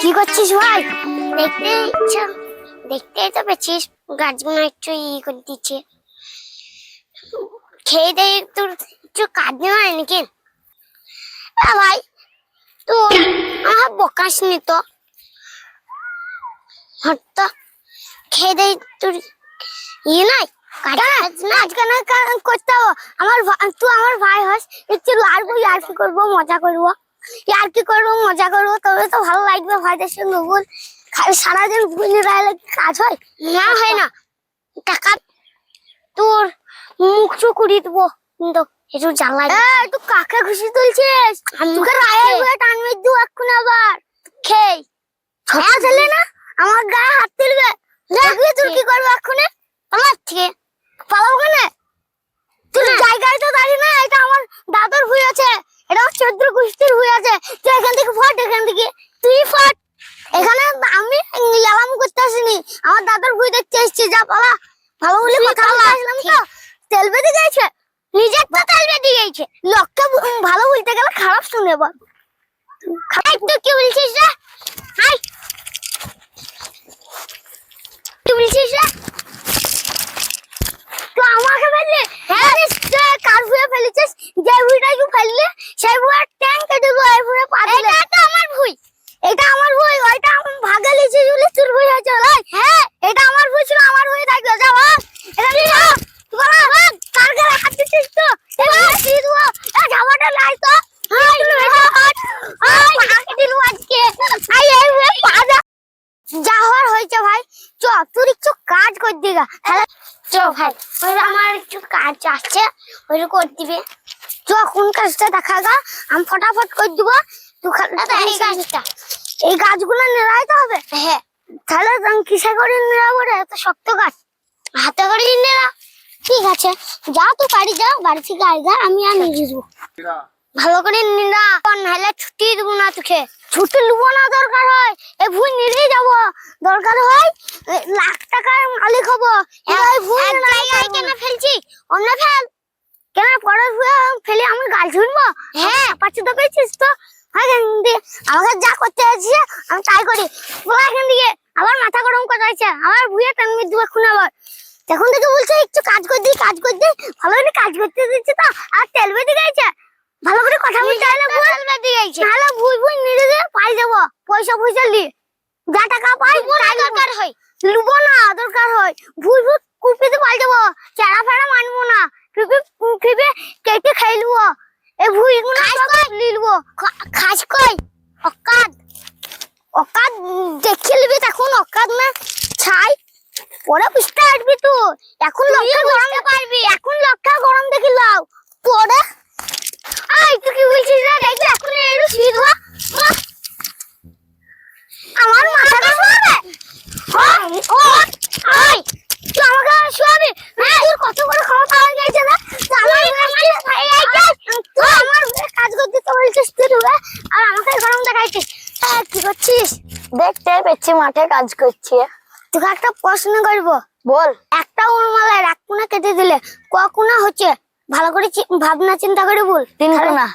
কি করছিস ভাই? দেখতে ইচ্ছা দেখতেই তো পেয়েছিস গাছগুলো একটু ই করে দিচ্ছে। খেয়ে দিয়ে একটু একটু কাঁদতে হয় নাকি? ভাই তো আমার বকাস নি তো। খেয়ে দিয়ে তোর ইয়ে নাই? আমার তুই আমার ভাই হস একটু লাড়বো আর কি করব মজা করব। আর কি করব? মজা করব? তবে তো ভালো লাগবে ভাইদের সঙ্গে বল খালি সারাদিন ভুলে রাখলে কি কাজ হয়? না হয় না। টাকা তোর মুখ চুপ করিয়ে দেবো। কিন্তু একটু তুই কাকে খুশি তুলছিস? তোকে রায়ের টানবে দু এক্ষুনি আবার। খেই। ছোট ছেলে না? আমার গায়ে হাত তুলবে। দেখবি তুই কি করব এক্ষুনি? আমার থেকে পালাবো কেন? তুই জায়গায় তো দাঁড়িয়ে না এটা আমার দাদুর ভুই আছে। চোদ্দ কুস্তির ভুই আছে। তুই এখান থেকে ফট এখান থেকে। তুই ফট। এখানে আমি ইয়ালাম করতে আসিনি। আমার দাদুর ভুই দেখতে এসেছি। যা পালা। ভালো বলে কথা বলতে আসলাম তো। তেল বেঁধে গেছে। নিজের তো তেল বেঁধে গেছে। লোককে ভালো বলতে গেলে খারাপ শুনে বল। তুই কি বলছিস রে? হাই কি বলছিস রে? তো আমাকে ফেললে? হ্যাঁ। তুই কার ভুয়ে ফেলেছিস? যে ভুইটা তুই ফেললে? সেই ট্যাঙ্ক দেবো এই ভুয়ে পা দিলে এটা আমার ভুই এটা আমার ভুই ওইটা আমি ভাগে লিছি বলে তোর ভুই হয়েছে লাই হ্যাঁ। এটা আমার ভুই ছিল আমার ভুই থাকবে যা ভাগ এটা নিয়ে যাও ভাগ কার গায়ে হাত দিছিস তো? এবার দিয়ে দেবো। এ জামাটা লাই তো। এই ভুয়ে পা যা হওয়ার হয়েছে ভাই। চ তুই একটু কাজ কর দিগা। হ্যাঁ চ ভাই ওই আমার একটু কাজ আছে ওইটা করে দিবে। চ কাজটা দেখা গা আমি ফটাফট করে দিব। এই গাছটা। এই গাছগুলো নেড়াইতে হবে? হ্যাঁ। তাহলে আমি কিসে করে নেড়াবো রে? এত শক্ত গাছ। হাতে করে নেড়া। ঠিক আছে যা তুই বাড়ি যা বাড়ি থেকে যা আমি আর নিয়ে যাব। ভালো করে নিরা নাহলে ছুটি দেবো না তোকে। ছুটি নেব না দরকার হয়। এ ভুই নিয়ে যাব। দরকার হয় লাখ টাকার মালিক হব। এই কেন ফেলছি? অন্য ফেল। কেন? ভুয়ে ফেলে আমি গাল শুনব হ্যাঁ। পাচ্ছি তো পেয়েছিস তো? হয় আমাকে যা করতে আছে আমি তাই করি। বলা এখান থেকে। আবার মাথা গরম করে আছে আবার ভুয়ে টানবি দু এখন আবার। তখন থেকে বলছে একটু কাজ করে দিই কাজ করে দিই। ভালো করে কাজ করতে দিচ্ছে তো। আর তেল বেঁধে গেছে ভালো করে কথা বলতে হলে নাহলে ভুই ভুই নিয়ে দিয়ে পাই যাব পয়সা পয়সা নিয়ে যা টাকা পাই তাই দরকার হয়। লুবো না দরকার হয়। ভুই ভুই কুপিতে পাই যাব চারা ফাড়া মানবো না। ফিপে ফিপে কেটে খাই লুবো। এ ভুই গুলো সব লিলবো খাস কই? অকাদ অকাদ দেখে নিবি তখন অকাদ না। ছাই। পরে বুঝতে পারবি তুই এখন লক্ষা গরম পারবি এখন লক্ষা গরম দেখি লাও পরে আই তুই কি বলছিস রে দেখবি এখন একটু শুয়ে দেবো আমার মাথাটা শোয়াবে ও আই তুই আমাকে শোয়াবি না তোর কত বড় ক্ষমতা হয়ে গেছে না তুই আমার তুই আমার হয়ে কাজ করতে তো বলছিস তুই ঢুকে আর আমাকে দেখাইছিস আহ, কি করছিস? দেখতে পেয়েছি মাঠে কাজ করছি। তোকে একটা প্রশ্ন করব। বল। একটা উড়মালায় এক কেটে দিলে ক হচ্ছে? ভালো করে ভাবনা চিন্তা করে বল। তিন কোনা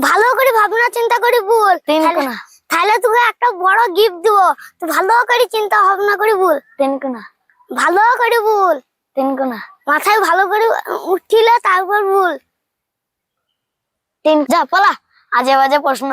ভালো করে ভাবনা চিন্তা করে বল। তিন তাহলে- কোনা তাহলে তোকে একটা বড় গিফট দেবো। ভালো করে চিন্তা ভাবনা করে বল। তিন কোনা ভালো করে বল। তিন কোনা মাথায় ভালো করে উঠিলে তারপর বল। তিন যা পালা। আজে বাজে প্রশ্ন।